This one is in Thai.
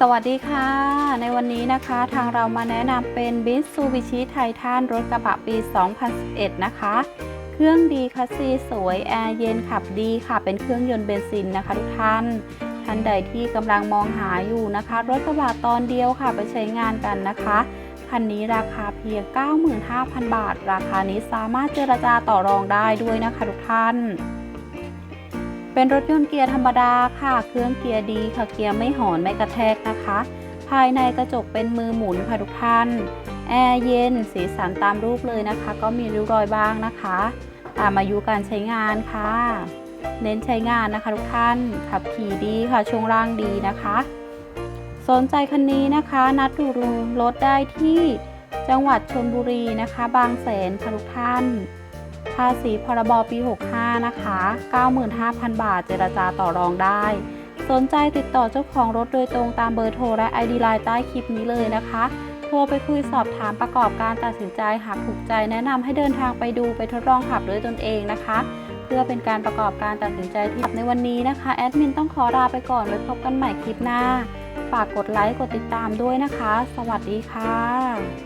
สวัสดีค่ะ ในวันนี้นะคะทางเรามาแนะนำเป็น Mitsubishi Titan รถกระบะปี 2011 นะคะ เครื่องดีคัสซีสวยแอร์เย็นขับดีค่ะ เป็นเครื่องยนต์เบนซินนะคะทุกท่าน ท่านใดที่กำลังมองหาอยู่นะคะ รถกระบะตอนเดียวค่ะไปใช้งานกันนะคะ คันนี้ราคาเพียง 95,000 บาท ราคานี้สามารถเจรจาต่อรองได้ด้วยนะคะทุกท่าน เป็นรถยนต์เกียร์ธรรมดาค่ะ เครื่องเกียร์ดีค่ะ เกียร์ไม่หอนไม่กระแทกนะคะ ภายในกระจกเป็นมือหมุนค่ะทุกท่าน แอร์เย็น สีสันตามรูปเลยนะคะ ก็มีริ้วรอยบ้างนะคะ ตามอายุการใช้งานค่ะ เน้นใช้งานนะคะทุกท่าน ขับขี่ดีค่ะ ช่วงล่างดีนะคะ สนใจคันนี้นะคะ นัดดูรถได้ที่จังหวัดชนบุรีนะคะ บางแสนค่ะทุกท่าน ภาษีพรบปี 65 นะคะ 95,000 บาทเจรจาต่อรองได้ สนใจติดต่อเจ้าของรถโดยตรงตามเบอร์โทรและ ID ไลน์ใต้คลิปนี้เลยนะคะ โทรไปคุยสอบถามประกอบการตัดสินใจหากถูกใจแนะนำให้เดินทางไปดูไปทดลองขับด้วยตนเองนะคะ เพื่อเป็นการประกอบการตัดสินใจที่ในวันนี้นะคะแอดมินต้องขอลาไปก่อนไว้พบกันใหม่คลิปหน้า ฝากกดไลค์กดติดตามด้วยนะคะ สวัสดีค่ะ